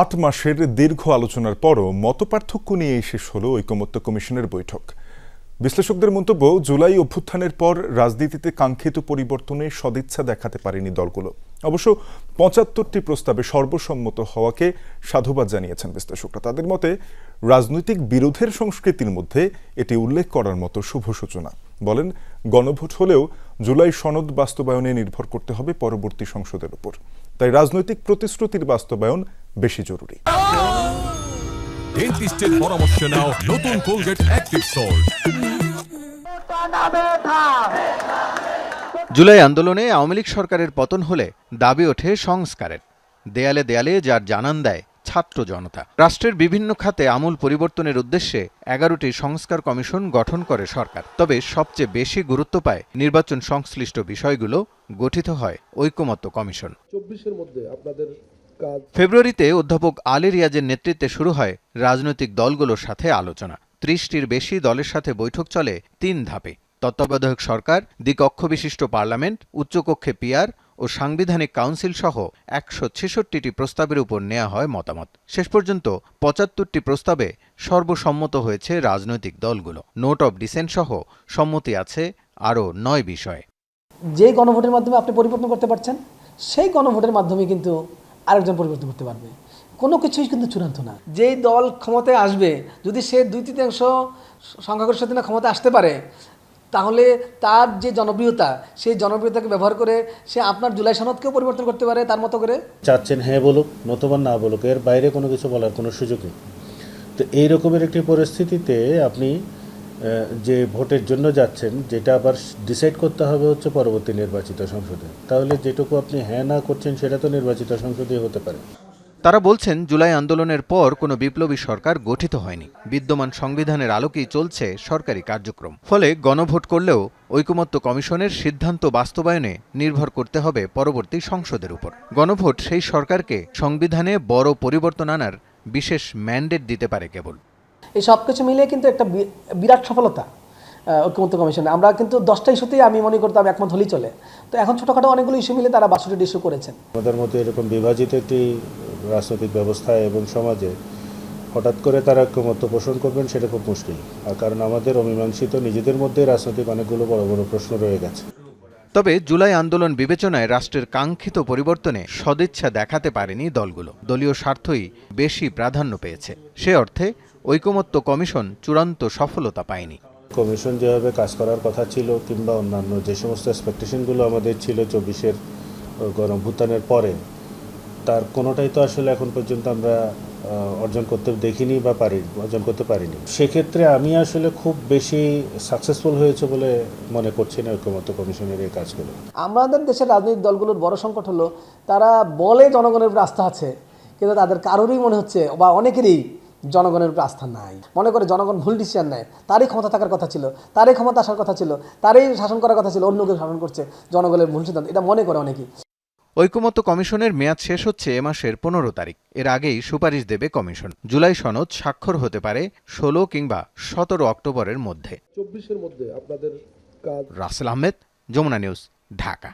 আট মাসের দীর্ঘ আলোচনার পরও মতপার্থক্য নিয়ে শেষ হলো ঐকমত্য কমিশনের বৈঠক। বিশ্লেষকদের মন্তব্য, জুলাই অভ্যুত্থানের পর রাজনীতিতে কাঙ্ক্ষিত পরিবর্তনে সদিচ্ছা দেখাতে পারেনি দলগুলো। অবশ্য পঁচাত্তরটি প্রস্তাবে সর্বসম্মত হওয়াকে সাধুবাদ জানিয়েছেন বিশ্লেষকরা। তাদের মতে, রাজনৈতিক বিরোধের সংস্কৃতির মধ্যে এটি উল্লেখ করার মতো শুভ সূচনা। বলেন, গণভোট হলেও জুলাই সনদ বাস্তবায়নে নির্ভর করতে হবে পরবর্তী সংসদের উপর। তাই রাজনৈতিক প্রতিশ্রুতির বাস্তবায়ন বেশি জরুরি। ডেন্টিস্টের পরামর্শ নাও নতুন কোলগেট অ্যাক্টিভ সল্ট জুলাই আন্দোলনে আওয়ামী লীগ সরকারের পতন হলে দাবি ওঠে সংস্কারের। দেয়ালে দেয়ালে যার জানান দেয় ছাত্র জনতা। রাষ্ট্রের বিভিন্ন খাতে আমূল পরিবর্তনের উদ্দেশ্যে এগারোটি সংস্কার কমিশন গঠন করে সরকার। তবে সবচেয়ে বেশি গুরুত্ব পায় নির্বাচন সংশ্লিষ্ট বিষয়গুলো গঠিত হয় ঐকমত্য কমিশন। চব্বিশের মধ্যে আপনাদের ফেব্রুয়ারিতে অধ্যাপক আলী রিয়াজের নেতৃত্বে শুরু হয় রাজনৈতিক দলগুলোর সাথে আলোচনা। ত্রিশটির বেশি দলের সাথে বৈঠক চলে তিন ধাপে। তত্ত্বাবধায়ক সরকার দ্বিকক্ষ বিশিষ্ট পার্লামেন্ট উচ্চকক্ষে পিয়ার ও সাংবিধানিক কাউন্সিল সহ একশো ছেষট্টিটি প্রস্তাবের উপর নেওয়া হয় মতামত। শেষ পর্যন্ত পঁচাত্তরটি প্রস্তাবে সর্বসম্মত হয়েছে রাজনৈতিক দলগুলো। নোট অব ডিসেন্ট সহ সম্মতি আছে আরও নয় বিষয়ে। যে গণভোটের মাধ্যমে আপনি পরিবর্তন করতে পারছেন সেই গণভোটের মাধ্যমে কিন্তু আরেকজন পরিবর্তন করতে পারবে। কোনো কিছুই কিন্তু চূড়ান্ত না। যেই দল ক্ষমতায় আসবে, যদি সে দুই তৃতীয়াংশ সংখ্যাগরিষ্ঠ না ক্ষমতায় আসতে পারে, তাহলে তার যে জনপ্রিয়তা, সেই জনপ্রিয়তাকে ব্যবহার করে সে আপনার জুলাই সনদকেও পরিবর্তন করতে পারে তার মতো করে। চাচ্ছেন হ্যাঁ বলুক, নতুবা না বলুক, এর বাইরে কোনো কিছু বলার কোনো সুযোগ নেই। তো এই রকমের একটি পরিস্থিতিতে আপনি যে ভোটের জন্য যাচ্ছেন, যেটা আবার ডিসাইড করতে হবে হচ্ছে পরবর্তী নির্বাচিত সংসদে। তাহলে যেটুকু আপনি হ্যাঁ না করছেন, সেটা তো নির্বাচিত সংসদেই হতে পারে। তারা বলছেন, জুলাই আন্দোলনের পর কোনো বিপ্লবী সরকার গঠিত হয়নি। বিদ্যমান সংবিধানের আলোকেই চলছে সরকারি কার্যক্রম। ফলে গণভোট করলেও ঐকমত্য কমিশনের সিদ্ধান্ত বাস্তবায়নে নির্ভর করতে হবে পরবর্তী সংসদের উপর। গণভোট সেই সরকারকে সংবিধানে বড় পরিবর্তন আনার বিশেষ ম্যান্ডেট দিতে পারে কেবল। এই সব কিছু মিলিয়ে কিন্তু একটা বিরাট সফলতা ঐক্যমত্য কমিশনে। আমরা কিন্তু দশটা ইস্যুতেই আমি মনে করতাম একমত হলেই চলে। তো এখন ছোটোখাটো অনেকগুলো ইস্যু মিলে তারা বাষট্টি ইস্যু করেছেন। আমাদের মতো এরকম বিভাজিত একটি রাজনৈতিক ব্যবস্থা এবং সমাজে হঠাৎ করে তারা ঐক্যমত্য পোষণ করবেন সেটা খুব মুশকিল। আর কারণ আমাদের অমীমাংসিত নিজেদের মধ্যে রাজনৈতিক অনেকগুলো বড় বড় প্রশ্ন রয়ে গেছে। তবে জুলাই আন্দোলন বিবেচনায় রাষ্ট্রের কাঙ্ক্ষিত পরিবর্তনে সদিচ্ছা দেখাতে পারেনি দলগুলো। দলীয় স্বার্থই বেশি প্রাধান্য পেয়েছে। সে অর্থে ঐকমত্য কমিশন চূড়ান্ত সফলতা পায়নি। কমিশন যেভাবে কাজ করার কথা ছিল কিংবা অন্যান্য যে সমস্ত এক্সপেকটেশনগুলো আমাদের ছিল চব্বিশের গণভূতানের পরে, তার কোনোটাই তো আসলে এখন পর্যন্ত আমরা অর্জন করতে দেখিনি বা পারি, অর্জন করতে পারিনি। সেক্ষেত্রে আমি আসলে খুব বেশি সাকসেসফুল হয়েছে বলে মনে করছি না ঐক্যমত্য কমিশনের এই কাজগুলো। আমাদের দেশের রাজনৈতিক দলগুলোর বড় সংকট হলো, তারা বলে জনগণের উপর আস্থা আছে, কিন্তু তাদের কারোরই মনে হচ্ছে বা অনেকেরই জনগণের উপর আস্থা নাই। মনে করে জনগণ ভুল ডিসিশন নেয়, তারই ক্ষমতা থাকার কথা ছিল, তারই ক্ষমতা আসার কথা ছিল, তারই শাসন করার কথা ছিল, অন্য কেউ শাসন করছে, জনগণের ভুল সিদ্ধান্ত, এটা মনে করে অনেকেই। ঐকমত্য কমিশনের মেয়াদ শেষ হচ্ছে এ মাসের পনেরো তারিখ। এর আগেই সুপারিশ দেবে কমিশন। জুলাই সনদ স্বাক্ষর হতে পারে ষোলো কিংবা সতেরো অক্টোবরের মধ্যে। চব্বিশের মধ্যে আপনাদের রাসেল আহমেদ যমুনা নিউজ ঢাকা।